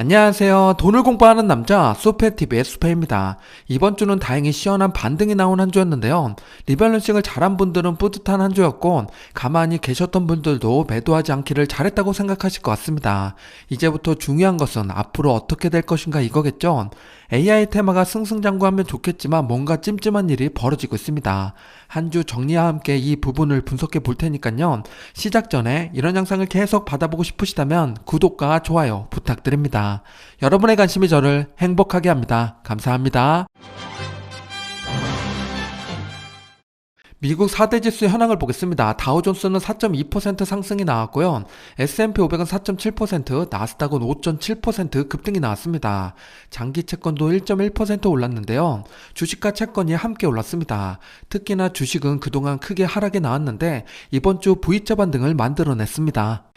안녕하세요. 돈을 공부하는 남자 수페TV의 수페입니다. 이번 주는 다행히 시원한 반등이 나온 한 주였는데요. 리밸런싱을 잘한 분들은 뿌듯한 한 주였고 가만히 계셨던 분들도 매도하지 않기를 잘했다고 생각하실 것 같습니다. 이제부터 중요한 것은 앞으로 어떻게 될 것인가 이거겠죠. AI 테마가 승승장구하면 좋겠지만 뭔가 찜찜한 일이 벌어지고 있습니다. 한 주 정리와 함께 이 부분을 분석해 볼 테니까요. 시작 전에 이런 영상을 계속 받아보고 싶으시다면 구독과 좋아요 부탁드립니다. 여러분의 관심이 저를 행복하게 합니다. 감사합니다. 미국 4대 지수 현황을 보겠습니다. 다우존스는 4.2% 상승이 나왔고요. S&P 500은 4.7%, 나스닥은 5.7% 급등이 나왔습니다. 장기 채권도 1.1% 올랐는데요. 주식과 채권이 함께 올랐습니다. 특히나 주식은 그동안 크게 하락이 나왔는데 이번 주 V자 반등을 만들어냈습니다.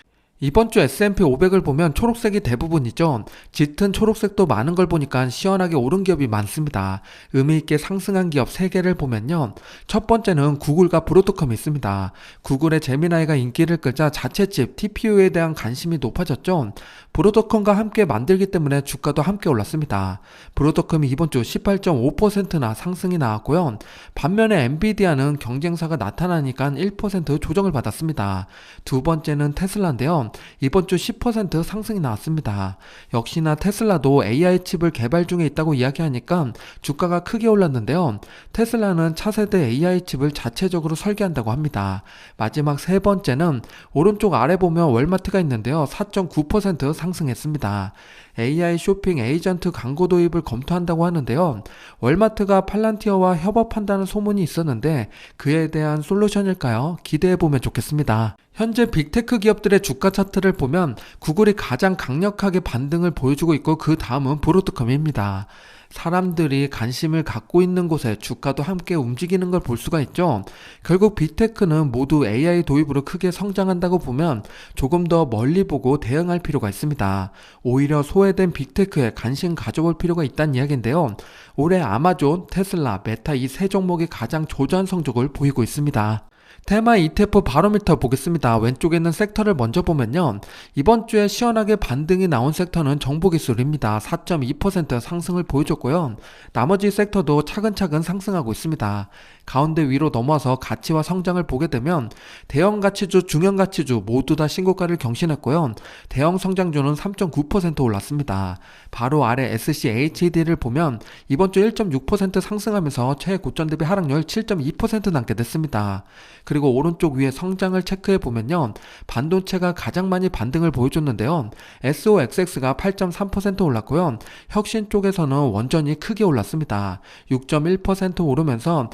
이번 주 S&P 500을 보면 초록색이 대부분이죠. 짙은 초록색도 많은 걸 보니까 시원하게 오른 기업이 많습니다. 의미 있게 상승한 기업 3개를 보면요. 첫 번째는 구글과 브로드컴이 있습니다. 구글의 제미나이가 인기를 끌자 자체칩 TPU에 대한 관심이 높아졌죠. 브로드컴과 함께 만들기 때문에 주가도 함께 올랐습니다. 브로드컴이 이번 주 18.5%나 상승이 나왔고요. 반면에 엔비디아는 경쟁사가 나타나니까 1% 조정을 받았습니다. 두 번째는 테슬라인데요. 이번 주 10% 상승이 나왔습니다. 역시나 테슬라도 AI 칩을 개발 중에 있다고 이야기하니까 주가가 크게 올랐는데요. 테슬라는 차세대 AI 칩을 자체적으로 설계한다고 합니다. 마지막 세 번째는 오른쪽 아래 보면 월마트가 있는데요. 4.9% 상승 했습니다. AI 쇼핑 에이전트 광고 도입을 검토한다고 하는데요. 월마트가 팔란티어와 협업한다는 소문이 있었는데 그에 대한 솔루션일까요? 기대해 보면 좋겠습니다. 현재 빅테크 기업들의 주가 차트를 보면 구글이 가장 강력하게 반등을 보여주고 있고 그 다음은 브로드컴입니다. 사람들이 관심을 갖고 있는 곳에 주가도 함께 움직이는 걸 볼 수가 있죠. 결국 빅테크는 모두 AI 도입으로 크게 성장한다고 보면 조금 더 멀리 보고 대응할 필요가 있습니다. 오히려 소외 된 빅테크에 관심 가져볼 필요가 있다는 이야기인데요. 올해 아마존, 테슬라, 메타 이 세 종목이 가장 조저한 성적을 보이고 있습니다. 테마 ETF 바로미터 보겠습니다. 왼쪽에 있는 섹터를 먼저 보면요. 이번 주에 시원하게 반등이 나온 섹터는 정보기술입니다. 4.2% 상승을 보여줬고요. 나머지 섹터도 차근차근 상승하고 있습니다. 가운데 위로 넘어서 가치와 성장을 보게 되면 대형 가치주, 중형 가치주 모두 다 신고가를 경신했고요. 대형 성장주는 3.9% 올랐습니다. 바로 아래 SCHD를 보면 이번 주 1.6% 상승하면서 최고점 대비 하락률 7.2% 남게 됐습니다. 그리고 오른쪽 위에 성장을 체크해 보면요. 반도체가 가장 많이 반등을 보여줬는데요. SOXX가 8.3% 올랐고요. 혁신 쪽에서는 원전이 크게 올랐습니다. 6.1% 오르면서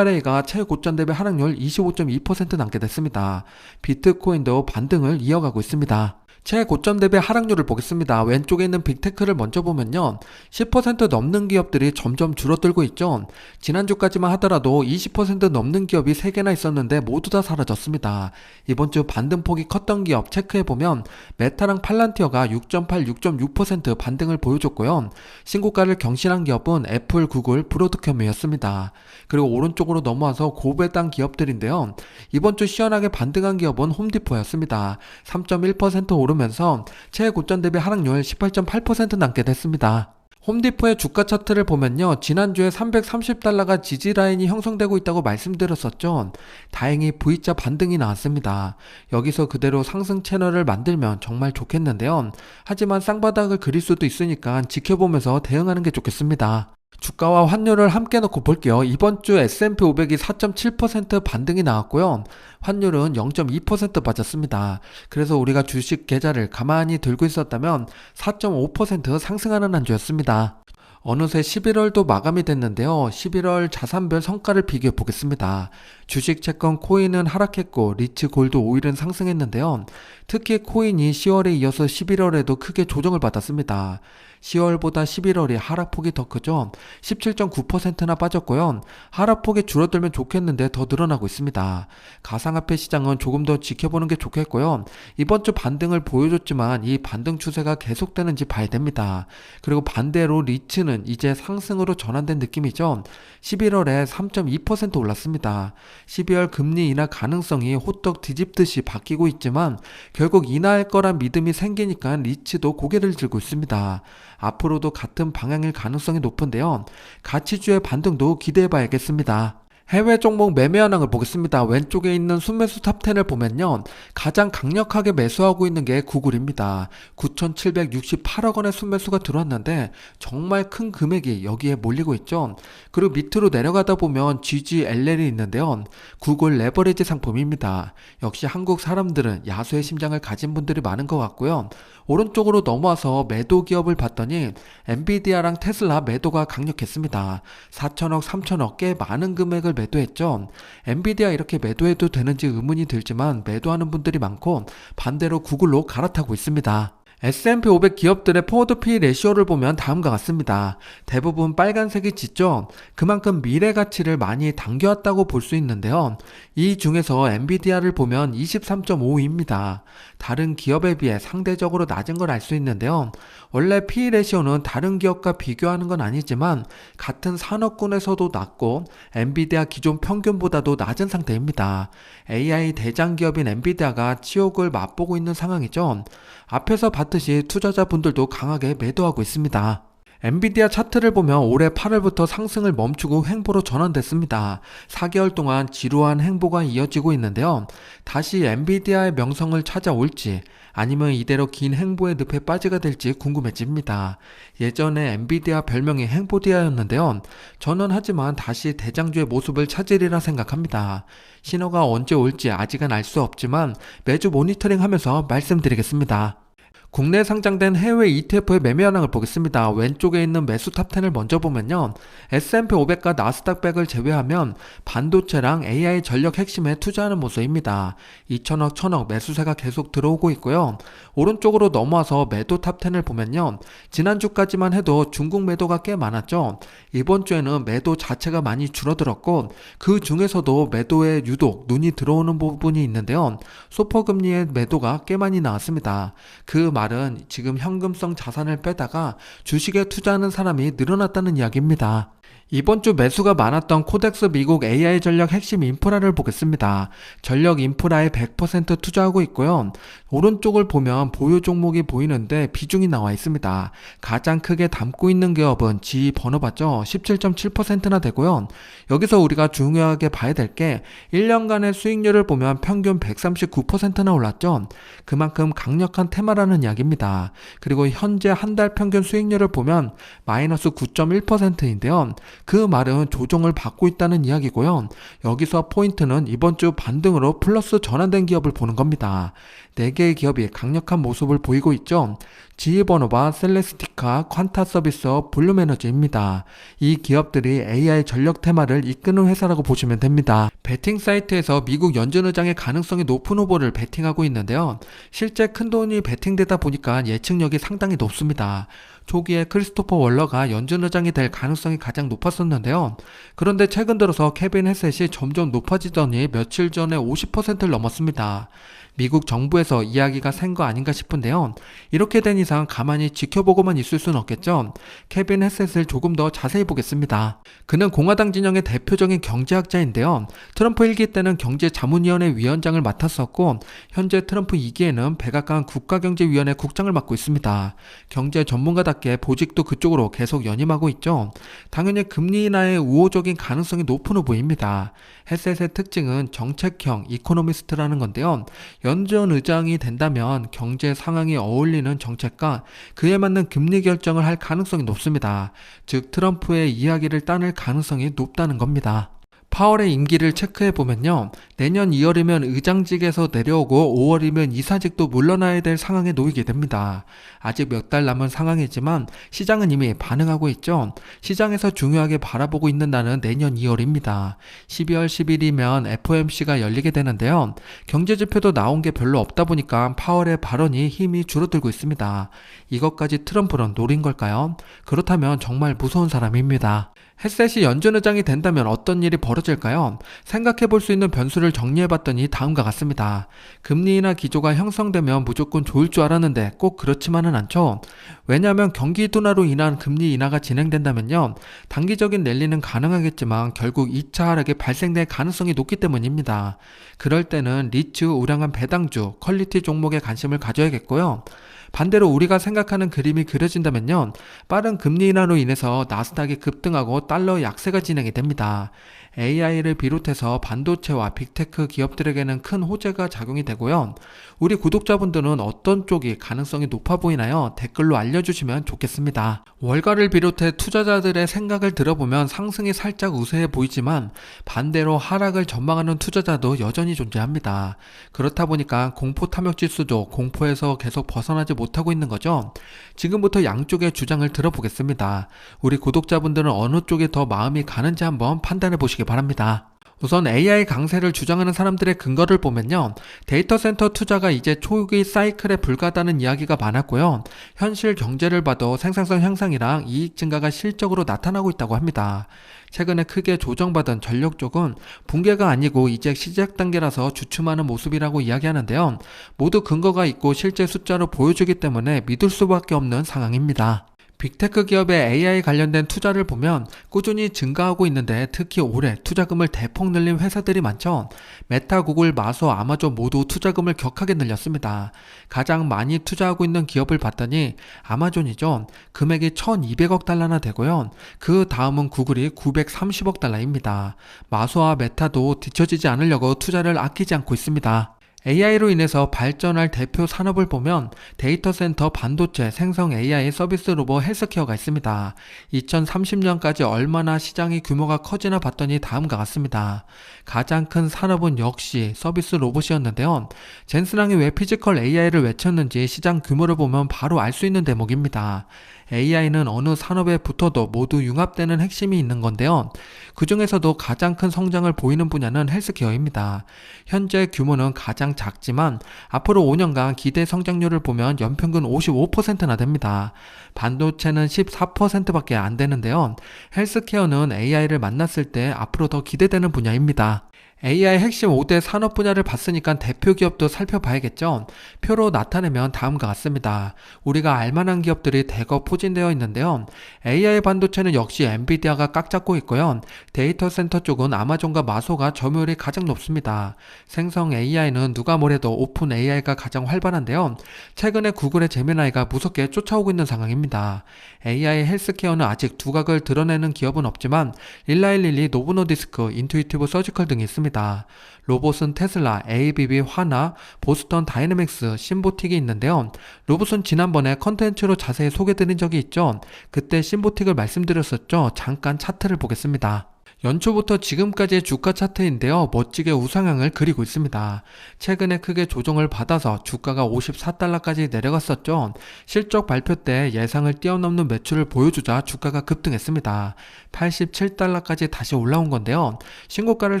URA가 최고점 대비 하락률 25.2% 남게 됐습니다. 비트코인도 반등을 이어가고 있습니다. 최 고점 대비 하락률을 보겠습니다. 왼쪽에 있는 빅테크를 먼저 보면요. 10% 넘는 기업들이 점점 줄어들고 있죠. 지난주까지만 하더라도 20% 넘는 기업이 3개나 있었는데 모두 다 사라졌습니다. 이번 주 반등폭이 컸던 기업 체크해보면 메타랑 팔란티어가 6.8, 6.6% 반등을 보여줬고요. 신고가를 경신한 기업은 애플, 구글, 브로드컴이었습니다. 그리고 오른쪽으로 넘어와서 고배당 기업들인데요. 이번 주 시원하게 반등한 기업은 홈디포였습니다. 3.1% 오르 오르면서 최 고점 대비 하락률 18.8% 남게 됐습니다. 홈디포의 주가 차트를 보면요. 지난주에 330달러가 지지라인이 형성되고 있다고 말씀드렸었죠. 다행히 V자 반등이 나왔습니다. 여기서 그대로 상승 채널을 만들면 정말 좋겠는데요. 하지만 쌍바닥을 그릴 수도 있으니까 지켜보면서 대응하는 게 좋겠습니다. 주가와 환율을 함께 놓고 볼게요. 이번 주 S&P 500이 4.7% 반등이 나왔고요. 환율은 0.2% 빠졌습니다. 그래서 우리가 주식 계좌를 가만히 들고 있었다면 4.5% 상승하는 한 주였습니다. 어느새 11월도 마감이 됐는데요. 11월 자산별 성과를 비교해 보겠습니다. 주식, 채권, 코인은 하락했고 리츠, 골드, 오일은 상승했는데요. 특히 코인이 10월에 이어서 11월에도 크게 조정을 받았습니다. 10월보다 11월이 하락폭이 더 크죠. 17.9%나 빠졌고요. 하락폭이 줄어들면 좋겠는데 더 늘어나고 있습니다. 가상화폐 시장은 조금 더 지켜보는 게 좋겠고요. 이번 주 반등을 보여줬지만 이 반등 추세가 계속되는지 봐야 됩니다. 그리고 반대로 리츠는 이제 상승으로 전환된 느낌이죠. 11월에 3.2% 올랐습니다. 12월 금리 인하 가능성이 호떡 뒤집듯이 바뀌고 있지만 결국 인하할 거란 믿음이 생기니까 리츠도 고개를 들고 있습니다. 앞으로도 같은 방향일 가능성이 높은데요. 가치주의 반등도 기대해 봐야겠습니다. 해외 종목 매매 현황을 보겠습니다. 왼쪽에 있는 순매수 탑10을 보면요. 가장 강력하게 매수하고 있는 게 구글입니다. 9,768억 원의 순매수가 들어왔는데 정말 큰 금액이 여기에 몰리고 있죠. 그리고 밑으로 내려가다 보면 GGLL이 있는데요. 구글 레버리지 상품입니다. 역시 한국 사람들은 야수의 심장을 가진 분들이 많은 것 같고요. 오른쪽으로 넘어와서 매도 기업을 봤더니 엔비디아랑 테슬라 매도가 강력했습니다. 4천억, 3천억 꽤 많은 금액을 매도했죠. 엔비디아 이렇게 매도해도 되는지 의문이 들지만 매도하는 분들이 많고 반대로 구글로 갈아타고 있습니다. S&P 500 기업들의 포워드 P 레시오를 보면 다음과 같습니다. 대부분 빨간색이 짙죠? 그만큼 미래 가치를 많이 당겨왔다고 볼 수 있는데요. 이 중에서 엔비디아를 보면 23.5입니다. 다른 기업에 비해 상대적으로 낮은 걸 알 수 있는데요. 원래 P 레시오는 다른 기업과 비교하는 건 아니지만 같은 산업군에서도 낮고 엔비디아 기존 평균보다도 낮은 상태입니다. AI 대장 기업인 엔비디아가 치욕을 맛보고 있는 상황이죠. 앞에서 봤 듯이 투자자분들도 강하게 매도하고 있습니다. 엔비디아 차트를 보면 올해 8월부터 상승을 멈추고 횡보로 전환됐습니다. 4개월 동안 지루한 행보가 이어지고 있는데요. 다시 엔비디아의 명성을 찾아올지 아니면 이대로 긴 행보의 늪에 빠지게 될지 궁금해집니다. 예전에 엔비디아 별명이 행보디아였는데요. 저는 하지만 다시 대장주의 모습을 찾으리라 생각합니다. 신호가 언제 올지 아직은 알 수 없지만 매주 모니터링 하면서 말씀드리겠습니다. 국내 상장된 해외 ETF의 매매 현황을 보겠습니다. 왼쪽에 있는 매수 탑10을 먼저 보면요. S&P 500과 나스닥 100을 제외하면 반도체랑 AI 전력 핵심에 투자하는 모습입니다. 2천억, 1천억 매수세가 계속 들어오고 있고요. 오른쪽으로 넘어와서 매도 탑10을 보면요. 지난주까지만 해도 중국 매도가 꽤 많았죠. 이번 주에는 매도 자체가 많이 줄어들었고 그 중에서도 매도에 유독 눈이 들어오는 부분이 있는데요. 소퍼 금리의 매도가 꽤 많이 나왔습니다. 그 말은 지금 현금성 자산을 빼다가 주식에 투자하는 사람이 늘어났다는 이야기입니다. 이번 주 매수가 많았던 코덱스 미국 AI 전력 핵심 인프라를 보겠습니다. 전력 인프라에 100% 투자하고 있고요. 오른쪽을 보면 보유 종목이 보이는데 비중이 나와 있습니다. 가장 크게 담고 있는 기업은 G 번호봤죠. 17.7%나 되고요. 여기서 우리가 중요하게 봐야 될 게 1년간의 수익률을 보면 평균 139%나 올랐죠. 그만큼 강력한 테마라는 이야기입니다. 그리고 현재 한 달 평균 수익률을 보면 마이너스 9.1%인데요. 그 말은 조정을 받고 있다는 이야기고요. 여기서 포인트는 이번 주 반등으로 플러스 전환된 기업을 보는 겁니다. 4개의 기업이 강력한 모습을 보이고 있죠. 지휘번호바 셀레스티카, 퀀타 서비스업, 블룸에너지입니다. 이 기업들이 AI 전력 테마를 이끄는 회사라고 보시면 됩니다. 베팅 사이트에서 미국 연준 의장의 가능성이 높은 후보를 베팅하고 있는데요. 실제 큰 돈이 베팅되다 보니까 예측력이 상당히 높습니다. 초기에 크리스토퍼 월러가 연준 의장이 될 가능성이 가장 높았었는데요. 그런데 최근 들어서 케빈 헤셋이 점점 높아지더니 며칠 전에 50%를 넘었습니다. 미국 정부에서 이야기가 센 거 아닌가 싶은데요. 이렇게 된 이상 가만히 지켜보고만 있을 수는 없겠죠. 케빈 헤셋을 조금 더 자세히 보겠습니다. 그는 공화당 진영의 대표적인 경제학자인데요. 트럼프 1기 때는 경제자문위원회 위원장을 맡았었고 현재 트럼프 2기에는 백악관 국가경제위원회 국장을 맡고 있습니다. 경제 전문가답게 보직도 그쪽으로 계속 연임하고 있죠. 당연히 금리 인하의 우호적인 가능성이 높은 후보입니다. 헤셋의 특징은 정책형 이코노미스트라는 건데요. 연전 의장이 된다면 경제 상황이 어울리는 정책 과 그에 맞는 금리 결정을 할 가능성이 높습니다. 즉 트럼프의 이야기를 따낼 가능성이 높다는 겁니다. 파월의 임기를 체크해 보면요. 내년 2월이면 의장직에서 내려오고 5월이면 이사직도 물러나야 될 상황에 놓이게 됩니다. 아직 몇 달 남은 상황이지만 시장은 이미 반응하고 있죠. 시장에서 중요하게 바라보고 있는 날은 내년 2월입니다. 12월 10일이면 FOMC가 열리게 되는데요. 경제 지표도 나온 게 별로 없다 보니까 파월의 발언이 힘이 줄어들고 있습니다. 이것까지 트럼프는 노린 걸까요? 그렇다면 정말 무서운 사람입니다. 햇셋이 연준의장이 된다면 어떤 일이 벌어질까요? 생각해 볼 수 있는 변수를 정리해 봤더니 다음과 같습니다. 금리 인하 기조가 형성되면 무조건 좋을 줄 알았는데 꼭 그렇지만은 않죠. 왜냐하면 경기 둔화로 인한 금리 인하가 진행된다면요. 단기적인 랠리는 가능하겠지만 결국 2차 하락이 발생될 가능성이 높기 때문입니다. 그럴 때는 리츠, 우량한 배당주, 퀄리티 종목에 관심을 가져야겠고요. 반대로 우리가 생각하는 그림이 그려진다면요. 빠른 금리 인하로 인해서 나스닥이 급등하고 달러 약세가 진행이 됩니다. AI를 비롯해서 반도체와 빅테크 기업들에게는 큰 호재가 작용이 되고요. 우리 구독자분들은 어떤 쪽이 가능성이 높아 보이나요? 댓글로 알려주시면 좋겠습니다. 월가를 비롯해 투자자들의 생각을 들어보면 상승이 살짝 우세해 보이지만 반대로 하락을 전망하는 투자자도 여전히 존재합니다. 그렇다 보니까 공포 탐욕 지수도 공포에서 계속 벗어나지 못하고 있는 거죠. 지금부터 양쪽의 주장을 들어보겠습니다. 우리 구독자분들은 어느 쪽에 더 마음이 가는지 한번 판단해 보시기 바랍니다. 우선 AI 강세를 주장하는 사람들의 근거를 보면요. 데이터 센터 투자가 이제 초기 사이클에 불과하다는 이야기가 많았고요. 현실 경제를 봐도 생산성 향상이랑 이익 증가가 실적으로 나타나고 있다고 합니다. 최근에 크게 조정받은 전력 쪽은 붕괴가 아니고 이제 시작 단계라서 주춤하는 모습이라고 이야기하는데요. 모두 근거가 있고 실제 숫자로 보여주기 때문에 믿을 수밖에 없는 상황입니다. 빅테크 기업의 AI 관련된 투자를 보면 꾸준히 증가하고 있는데 특히 올해 투자금을 대폭 늘린 회사들이 많죠. 메타, 구글, 마소, 아마존 모두 투자금을 격하게 늘렸습니다. 가장 많이 투자하고 있는 기업을 봤더니 아마존이죠. 금액이 1200억 달러나 되고요. 그 다음은 구글이 930억 달러입니다. 마소와 메타도 뒤처지지 않으려고 투자를 아끼지 않고 있습니다. AI로 인해서 발전할 대표 산업을 보면 데이터 센터, 반도체, 생성 AI 서비스 로봇 헬스케어가 있습니다. 2030년까지 얼마나 시장의 규모가 커지나 봤더니 다음과 같습니다. 가장 큰 산업은 역시 서비스 로봇이었는데요. 젠스랑이 왜 피지컬 AI를 외쳤는지 시장 규모를 보면 바로 알 수 있는 대목입니다. AI는 어느 산업에 붙어도 모두 융합되는 핵심이 있는 건데요. 그 중에서도 가장 큰 성장을 보이는 분야는 헬스케어입니다. 현재 규모는 가장 작지만 앞으로 5년간 기대 성장률을 보면 연평균 55%나 됩니다. 반도체는 14%밖에 안 되는데요. 헬스케어는 AI를 만났을 때 앞으로 더 기대되는 분야입니다. AI 핵심 5대 산업 분야를 봤으니까 대표 기업도 살펴봐야겠죠. 표로 나타내면 다음과 같습니다. 우리가 알만한 기업들이 대거 포진되어 있는데요. AI 반도체는 역시 엔비디아가 꽉 잡고 있고요. 데이터 센터 쪽은 아마존과 마소가 점유율이 가장 높습니다. 생성 AI는 누가 뭐래도 오픈 AI가 가장 활발한데요. 최근에 구글의 제미나이가 무섭게 쫓아오고 있는 상황입니다. AI 헬스케어는 아직 두각을 드러내는 기업은 없지만 일라일릴리 노브노디스크, 인투이티브 서지컬 등이 있습니다. 있습니다. 로봇은 테슬라, ABB, 화나, 보스턴 다이내믹스, 심보틱이 있는데요. 로봇은 지난번에 컨텐츠로 자세히 소개드린 적이 있죠. 그때 심보틱을 말씀드렸었죠. 잠깐 차트를 보겠습니다. 연초부터 지금까지의 주가 차트인데요. 멋지게 우상향을 그리고 있습니다. 최근에 크게 조정을 받아서 주가가 54달러까지 내려갔었죠. 실적 발표 때 예상을 뛰어넘는 매출을 보여주자 주가가 급등했습니다. 87달러까지 다시 올라온 건데요. 신고가를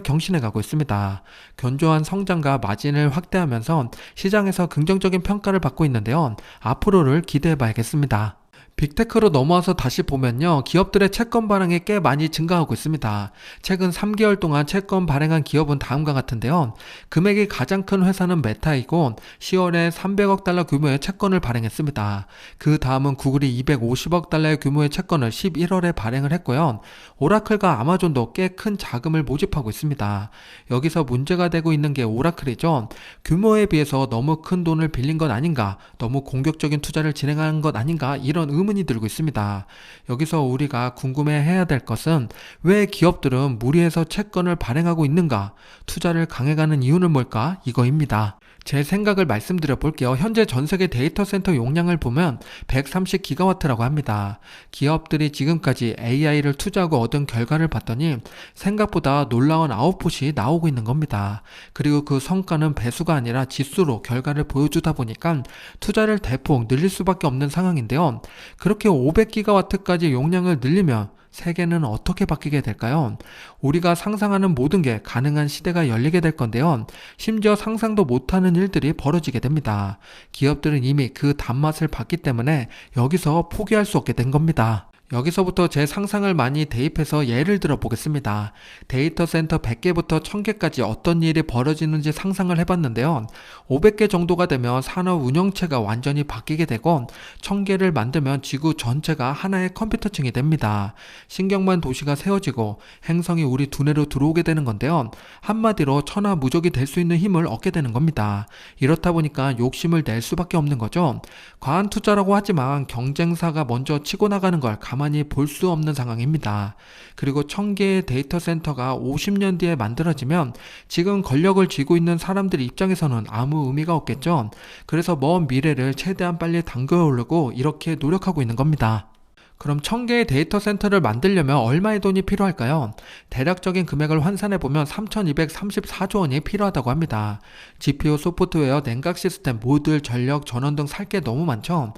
경신해 가고 있습니다. 견조한 성장과 마진을 확대하면서 시장에서 긍정적인 평가를 받고 있는데요. 앞으로를 기대해 봐야겠습니다. 빅테크로 넘어와서 다시 보면요. 기업들의 채권 발행이 꽤 많이 증가하고 있습니다. 최근 3개월 동안 채권 발행한 기업은 다음과 같은데요. 금액이 가장 큰 회사는 메타이고 10월에 300억 달러 규모의 채권을 발행했습니다. 그 다음은 구글이 250억 달러의 규모의 채권을 11월에 발행을 했고요. 오라클과 아마존도 꽤 큰 자금을 모집하고 있습니다. 여기서 문제가 되고 있는 게 오라클이죠. 규모에 비해서 너무 큰 돈을 빌린 것 아닌가, 너무 공격적인 투자를 진행한 것 아닌가 이런 의문 의문이 들고 있습니다. 여기서 우리가 궁금해 해야 될 것은 왜 기업들은 무리해서 채권을 발행하고 있는가? 투자를 강해가는 이유는 뭘까? 이거입니다. 제 생각을 말씀드려 볼게요. 현재 전 세계 데이터 센터 용량을 보면 130기가와트라고 합니다. 기업들이 지금까지 AI를 투자하고 얻은 결과를 봤더니 생각보다 놀라운 아웃풋이 나오고 있는 겁니다. 그리고 그 성과는 배수가 아니라 지수로 결과를 보여주다 보니까 투자를 대폭 늘릴 수밖에 없는 상황인데요. 그렇게 500기가와트까지 용량을 늘리면 세계는 어떻게 바뀌게 될까요? 우리가 상상하는 모든 게 가능한 시대가 열리게 될 건데요. 심지어 상상도 못하는 일들이 벌어지게 됩니다. 기업들은 이미 그 단맛을 봤기 때문에 여기서 포기할 수 없게 된 겁니다. 여기서부터 제 상상을 많이 대입해서 예를 들어 보겠습니다. 데이터 센터 100개부터 1000개까지 어떤 일이 벌어지는지 상상을 해봤는데요. 500개 정도가 되면 산업 운영체가 완전히 바뀌게 되고 1000개를 만들면 지구 전체가 하나의 컴퓨터층이 됩니다. 신경만 도시가 세워지고 행성이 우리 두뇌로 들어오게 되는 건데요. 한마디로 천하무적이 될 수 있는 힘을 얻게 되는 겁니다. 이렇다 보니까 욕심을 낼 수밖에 없는 거죠. 과한 투자라고 하지만 경쟁사가 먼저 치고 나가는 걸 가만히 볼 수 없는 상황입니다. 그리고 1000개의 데이터 센터가 50년 뒤에 만들어지면 지금 권력을 쥐고 있는 사람들 입장에서는 아무 의미가 없겠죠. 그래서 먼 미래를 최대한 빨리 당겨오려고 이렇게 노력하고 있는 겁니다. 그럼 1000개의 데이터 센터를 만들려면 얼마의 돈이 필요할까요? 대략적인 금액을 환산해보면 3234조 원이 필요하다고 합니다. GPU, 소프트웨어, 냉각 시스템, 모듈, 전력, 전원 등 살 게 너무 많죠?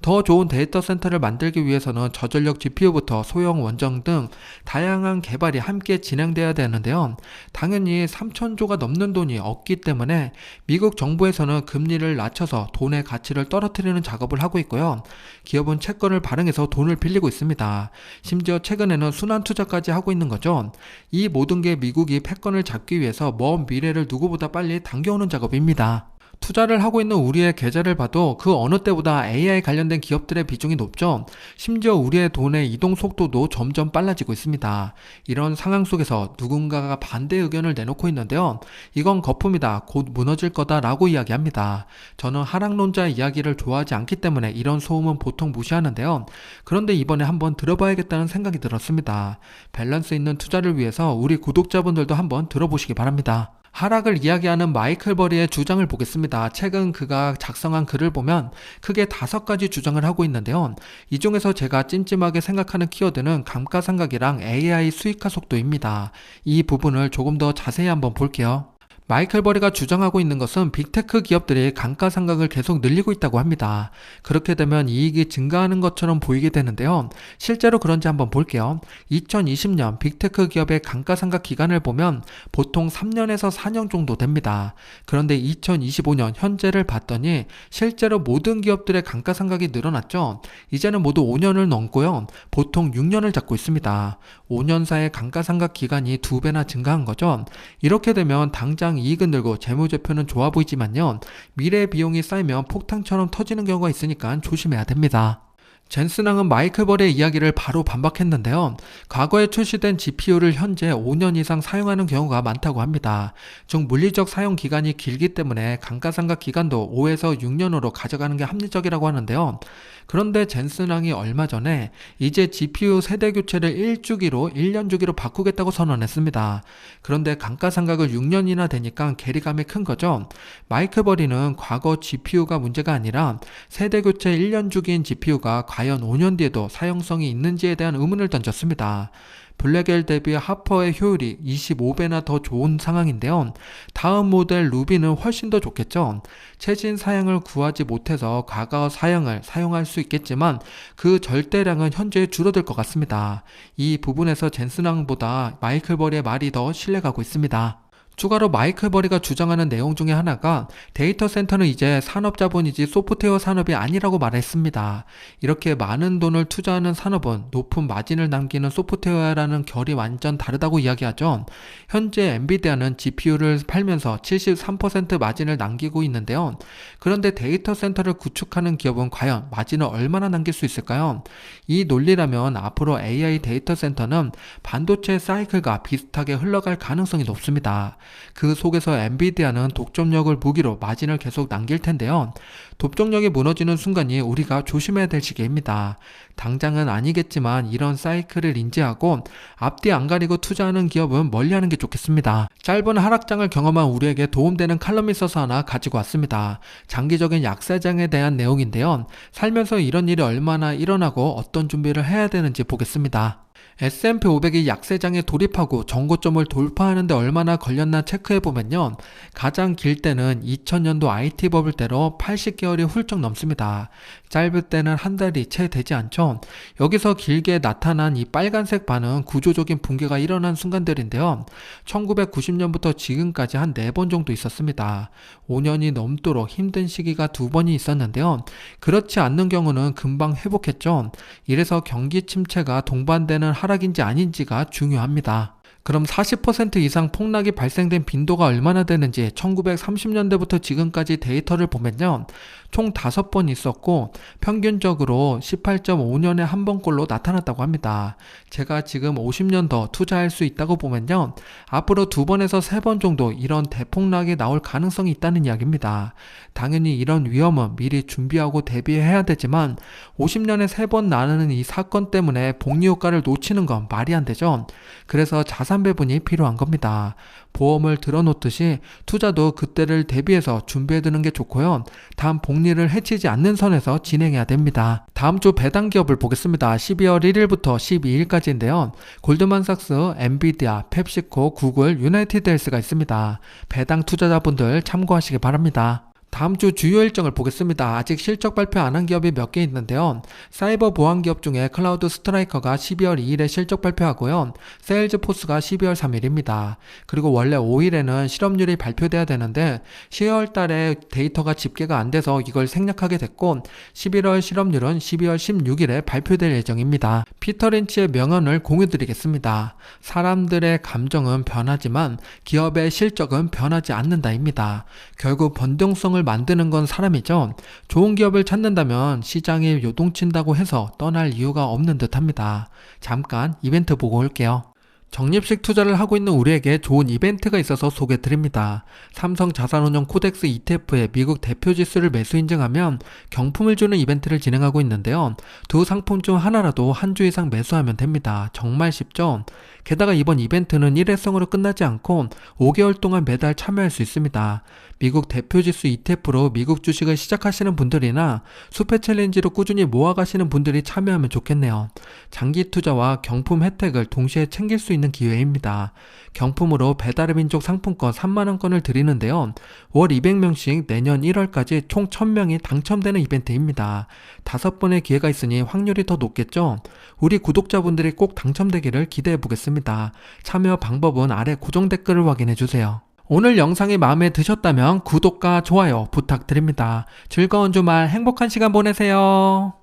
더 좋은 데이터 센터를 만들기 위해서는 저전력 GPU부터 소형 원정 등 다양한 개발이 함께 진행돼야 되는데요. 당연히 3천조가 넘는 돈이 없기 때문에 미국 정부에서는 금리를 낮춰서 돈의 가치를 떨어뜨리는 작업을 하고 있고요. 기업은 채권을 발행해서 돈을 빌리고 있습니다. 심지어 최근에는 순환 투자까지 하고 있는 거죠. 이 모든 게 미국이 패권을 잡기 위해서 먼 미래를 누구보다 빨리 당겨오는 작업입니다. 투자를 하고 있는 우리의 계좌를 봐도 그 어느 때보다 AI 관련된 기업들의 비중이 높죠. 심지어 우리의 돈의 이동 속도도 점점 빨라지고 있습니다. 이런 상황 속에서 누군가가 반대 의견을 내놓고 있는데요. 이건 거품이다. 곧 무너질 거다라고 이야기합니다. 저는 하락론자 이야기를 좋아하지 않기 때문에 이런 소음은 보통 무시하는데요. 그런데 이번에 한번 들어봐야겠다는 생각이 들었습니다. 밸런스 있는 투자를 위해서 우리 구독자분들도 한번 들어보시기 바랍니다. 하락을 이야기하는 마이클 버리의 주장을 보겠습니다. 최근 그가 작성한 글을 보면 크게 다섯 가지 주장을 하고 있는데요. 이 중에서 제가 찜찜하게 생각하는 키워드는 감가상각이랑 AI 수익화 속도입니다. 이 부분을 조금 더 자세히 한번 볼게요. 마이클 버리가 주장하고 있는 것은 빅테크 기업들이 감가상각을 계속 늘리고 있다고 합니다. 그렇게 되면 이익이 증가하는 것처럼 보이게 되는데요. 실제로 그런지 한번 볼게요. 2020년 빅테크 기업의 감가상각 기간을 보면 보통 3년에서 4년 정도 됩니다. 그런데 2025년 현재를 봤더니 실제로 모든 기업들의 감가상각이 늘어났죠. 이제는 모두 5년을 넘고요. 보통 6년을 잡고 있습니다. 5년 사이의 감가상각 기간이 두 배나 증가한 거죠. 이렇게 되면 당장 이익은 늘고 재무제표는 좋아 보이지만요. 미래 비용이 쌓이면 폭탄처럼 터지는 경우가 있으니까 조심해야 됩니다. 젠스낭은 마이클 벌의 이야기를 바로 반박했는데요. 과거에 출시된 GPU를 현재 5년 이상 사용하는 경우가 많다고 합니다. 즉 물리적 사용 기간이 길기 때문에 감가상각 기간도 5에서 6년으로 가져가는 게 합리적이라고 하는데요. 그런데 젠스낭이 얼마 전에 이제 GPU 세대 교체를 1주기로 1년 주기로 바꾸겠다고 선언했습니다. 그런데 감가상각을 6년이나 되니까 괴리감이 큰 거죠. 마이클 버리는 과거 GPU가 문제가 아니라 세대 교체 1년 주기인 GPU가 과연 5년 뒤에도 사용성이 있는지에 대한 의문을 던졌습니다. 블랙엘 대비 하퍼의 효율이 25배나 더 좋은 상황인데요. 다음 모델 루비는 훨씬 더 좋겠죠. 최신 사양을 구하지 못해서 과거 사양을 사용할 수 있겠지만 그 절대량은 현재 줄어들 것 같습니다. 이 부분에서 젠슨왕보다 마이클 버리의 말이 더 신뢰가고 있습니다. 추가로 마이클 버리가 주장하는 내용 중에 하나가 데이터 센터는 이제 산업 자본이지 소프트웨어 산업이 아니라고 말했습니다. 이렇게 많은 돈을 투자하는 산업은 높은 마진을 남기는 소프트웨어라는 결이 완전 다르다고 이야기하죠. 현재 엔비디아는 GPU를 팔면서 73% 마진을 남기고 있는데요. 그런데 데이터 센터를 구축하는 기업은 과연 마진을 얼마나 남길 수 있을까요? 이 논리라면 앞으로 AI 데이터 센터는 반도체 사이클과 비슷하게 흘러갈 가능성이 높습니다. 그 속에서 엔비디아는 독점력을 무기로 마진을 계속 남길 텐데요. 독점력이 무너지는 순간이 우리가 조심해야 될 시기입니다. 당장은 아니겠지만 이런 사이클을 인지하고 앞뒤 안 가리고 투자하는 기업은 멀리하는 게 좋겠습니다. 짧은 하락장을 경험한 우리에게 도움되는 칼럼이 있어서 하나 가지고 왔습니다. 장기적인 약세장에 대한 내용인데요. 살면서 이런 일이 얼마나 일어나고 어떤 준비를 해야 되는지 보겠습니다. S&P 500이 약세장에 돌입하고 정고점을 돌파하는데 얼마나 걸렸나 체크해보면요. 가장 길 때는 2000년도 IT 버블 때로 80개월이 훌쩍 넘습니다. 짧을 때는 한 달이 채 되지 않죠. 여기서 길게 나타난 이 빨간색 반은 구조적인 붕괴가 일어난 순간들인데요. 1990년부터 지금까지 한 4번 정도 있었습니다. 5년이 넘도록 힘든 시기가 두 번이 있었는데요. 그렇지 않는 경우는 금방 회복했죠. 이래서 경기 침체가 동반되는 하락인지 아닌지가 중요합니다. 그럼 40% 이상 폭락이 발생된 빈도가 얼마나 되는지 1930년대부터 지금까지 데이터를 보면요. 총 5번 있었고 평균적으로 18.5년에 한 번꼴로 나타났다고 합니다. 제가 지금 50년 더 투자할 수 있다고 보면요. 앞으로 두 번에서 세 번 정도 이런 대폭락이 나올 가능성이 있다는 이야기입니다. 당연히 이런 위험은 미리 준비하고 대비해야 되지만 50년에 세 번 나는 이 사건 때문에 복리 효과를 놓치는 건 말이 안 되죠. 그래서 자산 배분이 필요한 겁니다. 보험을 들어놓듯이 투자도 그때를 대비해서 준비해두는 게 좋고요. 다음 복리를 해치지 않는 선에서 진행해야 됩니다. 다음 주 배당 기업을 보겠습니다. 12월 1일부터 12일까지인데요. 골드만삭스, 엔비디아, 펩시코, 구글, 유나이티드 헬스가 있습니다. 배당 투자자분들 참고하시기 바랍니다. 다음 주 주요 일정을 보겠습니다. 아직 실적 발표 안 한 기업이 몇 개 있는데요. 사이버 보안 기업 중에 클라우드 스트라이커가 12월 2일에 실적 발표하고요. 세일즈포스가 12월 3일입니다. 그리고 원래 5일에는 실업률이 발표돼야 되는데 10월 달에 데이터가 집계가 안 돼서 이걸 생략하게 됐고 11월 실업률은 12월 16일에 발표될 예정입니다. 피터 린치의 명언을 공유 드리겠습니다. 사람들의 감정은 변하지만 기업의 실적은 변하지 않는다입니다. 결국 변동성을 만드는 건 사람이죠. 좋은 기업을 찾는다면 시장에 요동친다고 해서 떠날 이유가 없는 듯 합니다. 잠깐 이벤트 보고 올게요. 적립식 투자를 하고 있는 우리에게 좋은 이벤트가 있어서 소개 드립니다. 삼성 자산운용 코덱스 ETF의 미국 대표 지수를 매수 인증하면 경품을 주는 이벤트를 진행하고 있는데요. 두 상품 중 하나라도 한 주 이상 매수하면 됩니다. 정말 쉽죠? 게다가 이번 이벤트는 일회성으로 끝나지 않고 5개월 동안 매달 참여할 수 있습니다. 미국 대표 지수 ETF로 미국 주식을 시작하시는 분들이나 수페 챌린지로 꾸준히 모아가시는 분들이 참여하면 좋겠네요. 장기 투자와 경품 혜택을 동시에 챙길 수 있는 기회입니다. 경품으로 배달의 민족 상품권 3만원권을 드리는데요. 월 200명씩 내년 1월까지 총 1000명이 당첨되는 이벤트입니다. 다섯 번의 기회가 있으니 확률이 더 높겠죠? 우리 구독자분들이 꼭 당첨되기를 기대해 보겠습 니다. 참여 방법은 아래 고정 댓글을 확인해 주세요. 오늘 영상이 마음에 드셨다면 구독과 좋아요 부탁드립니다. 즐거운 주말 행복한 시간 보내세요.